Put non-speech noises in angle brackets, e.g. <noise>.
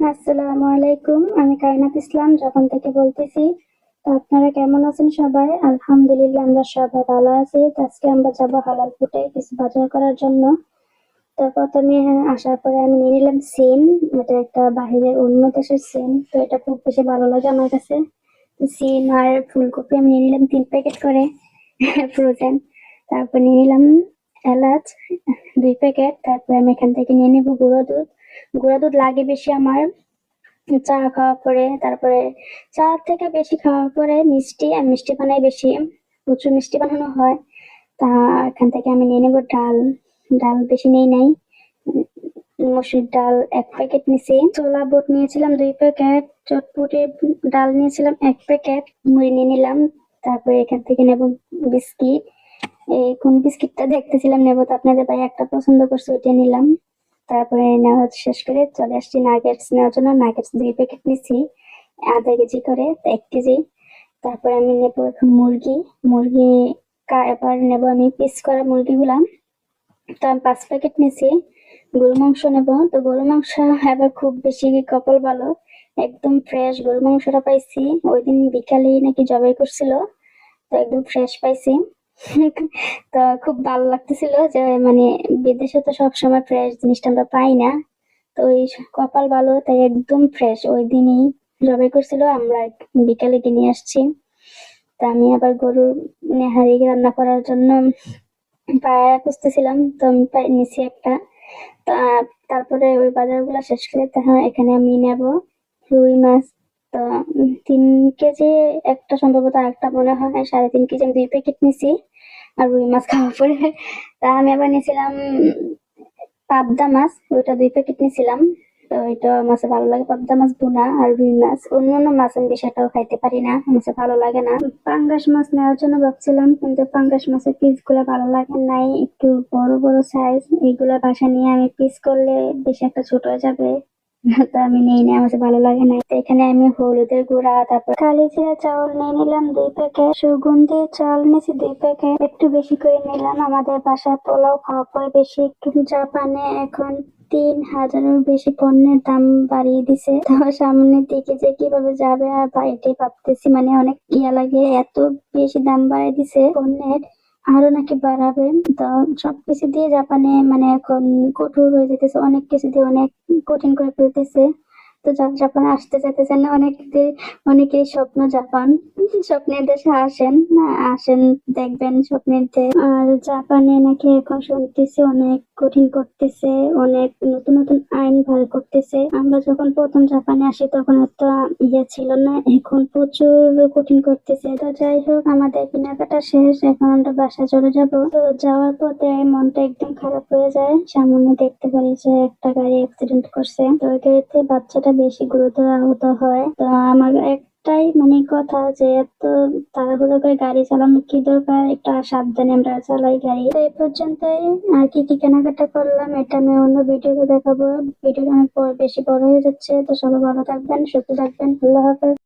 আসসালামু আলাইকুম, আমি কায়নাত ইসলাম, যখন থেকে বলতেছি, তো আপনারা কেমন আছেন সবাই? আলহামদুলিল্লাহ, আমরা সবাই ভালো আছি। আজকে আমরা যাব হালাল ফুটে কিছু বাজার করার জন্য। তো প্রথমে আসার পরে আমি নিয়ে নিলাম সিম। এটা একটা বাহিরের অন্য দেশের সিম, তো এটা খুব বেশি ভালো লাগে আমার কাছে। সিম আর ফুলকপি আমি নিয়ে নিলাম তিন প্যাকেট করে <laughs> ফ্রোজেন তারপর নিয়ে নিলাম এলাচ। দুই প্যাকেট, তারপর আমি এখান থেকে নিয়ে নেব গুঁড়ো দুধ। গুঁড়ো দুধ লাগে বেশি আমার। চা খাওয়ার পরে, তারপরে চা থেকে বেশি খাওয়ার পরে মিষ্টি, আর মিষ্টি বানাই বেশি। প্রচুর মিষ্টি বানানো হয়। তা এখান থেকে আমি নিয়ে নেব ডাল। ডাল বেশি নেই নাই। মসুর ডাল এক প্যাকেট নিয়েছি ছোলা বুট নিয়েছিলাম দুই প্যাকেট চটপুটি ডাল নিয়েছিলাম এক প্যাকেট। মুড়ি নিয়ে নিলাম। তারপরে এখান থেকে নেব বিস্কিট। এই কোন বিস্কিটটা দেখতেছিলাম নেব, তো আপনাদের ভাই একটা পছন্দ করছে, ওইটা নিলাম। তারপরে নেওয়া শেষ করে চলে আসছি নাগেটস নেওয়ার জন্য। নাগেটস দুই প্যাকেট নিচ্ছি আধা কেজি করে এক কেজি। তারপরে আমি নেব এখন মুরগি। মুরগি এবার নেব আমি পিস করা মুরগি মুরগিগুলা। তো আমি পাঁচ প্যাকেট নিয়েছি গরু মাংস নেব। তো গরু মাংস এবার খুব বেশি কপাল ভালো, একদম ফ্রেশ গরু মাংসটা পাইছি। ওই দিন বিকালে নাকি জবাই করছিল, তো একদম ফ্রেশ পাইছি। তো খুব ভালো লাগতেছিল যে মানে বিদেশে তো সবসময় ফ্রেশ জিনিসটা আমরা পাই না। তো ওই কপাল ভালো, তাই একদম ফ্রেশ ওই দিনই জবাই করছিল, আমরা বিকালে কিনে আসছি। তা আমি আবার গরুর নেহারি রান্না করার জন্য পায়া খুঁজতেছিলাম, তো আমি নিছি একটা। তারপরে ওই বাজারগুলো শেষ করে তখন এখানে আমি নেব রুই মাছ। তো তিন কেজি একটা সম্ভবত আরেকটা মনে হয়, সাড়ে তিন কেজি আমি দুই প্যাকেট নিছি, আর রুই মাছ খাওয়ার পরে। তা আমি আবার নিয়েছিলাম পাবদা মাছ, ওইটা দুই প্যাকেট নিয়েছিলাম তো ওইটা মাছে ভালো লাগে, পাবদা মাছ, ভুনা আর রুই মাছ। অন্য অন্য মাছ আমি বেশিটাও খাইতে পারি না, মাছে ভালো লাগে না। পাঙ্গাস মাছ নেওয়ার জন্য ভাবছিলাম, কিন্তু পাঙ্গাস মাছের পিসগুলা ভালো লাগে নাই, একটু বড় বড় সাইজ এইগুলা বাসা নিয়ে আমি পিস করলে বেশি একটা ছোট হয়ে যাবে। <laughs> তো আমি নেই না, আমার ভালো লাগে না। এখানে আমি হলুদের গুঁড়া, তারপর কালি জিরা চাউল নিয়ে নিলাম দুই প্যাকেট। সুগন্ধি চাল নিয়েছি দুই প্যাকেট। একটু বেশি করে নিলাম। আমাদের বাসায় পোলাও খাওয়া পরে বেশি একটু জাপানে এখন তিন হাজারের বেশি পণ্যের দাম বাড়িয়ে দিছে। তো সামনের দিকে যে কীভাবে যাবে আর বা এটাই ভাবতেছি মানে অনেক ইয়া লাগে, এত বেশি দাম বাড়িয়ে দিছে পণ্যের। আরও নাকি বাড়াবে। তো সবকিছু দিয়ে জাপানে মানে এখন কঠোর হয়ে যেতেছে, অনেক কিছু দিয়ে অনেক কঠিন করে ফেলতেছে। তো জাপানে আসতে চাইতেছেন অনেকদের অনেকেরই স্বপ্ন জাপান স্বপ্নের দেশে আসেন, না, আসেন, দেখবেন স্বপ্নের দেশ। আর জাপানে নাকি এখন শুনতেছে অনেক কঠিন করতেছে, অনেক নতুন নতুন আইন বার করতেছে। আমরা যখন প্রথম জাপানে আসি, তখন এত ইয়ে ছিল না, এখন প্রচুর কঠিন করতেছে। তো যাই হোক, আমাদের কেনাকাটা শেষ, এখন আমরা বাসায় চলে যাব। তো যাওয়ার পথে মনটা একদম খারাপ হয়ে যায়। সামনে দেখতে পারি যে একটা গাড়ি অ্যাক্সিডেন্ট করছে। তো ওই গাড়িতে বাচ্চাটা বেশি গুরুতর আহত হয়। তো আমার একটাই মানে কথা যে, এত তাড়াহুড়ো করে গাড়ি চালানো কি দরকার? একটু সাবধানে আমরা চালাই গাড়ি। তো এই পর্যন্তই, আর কি কি কেনাকাটা করলাম এটা আমি অন্য ভিডিওতে দেখাবো। ভিডিওটা অনেক বেশি বড় হয়ে যাচ্ছে। তো সবাই ভালো থাকবেন, সুস্থ থাকবেন। ভালো হাফেজ।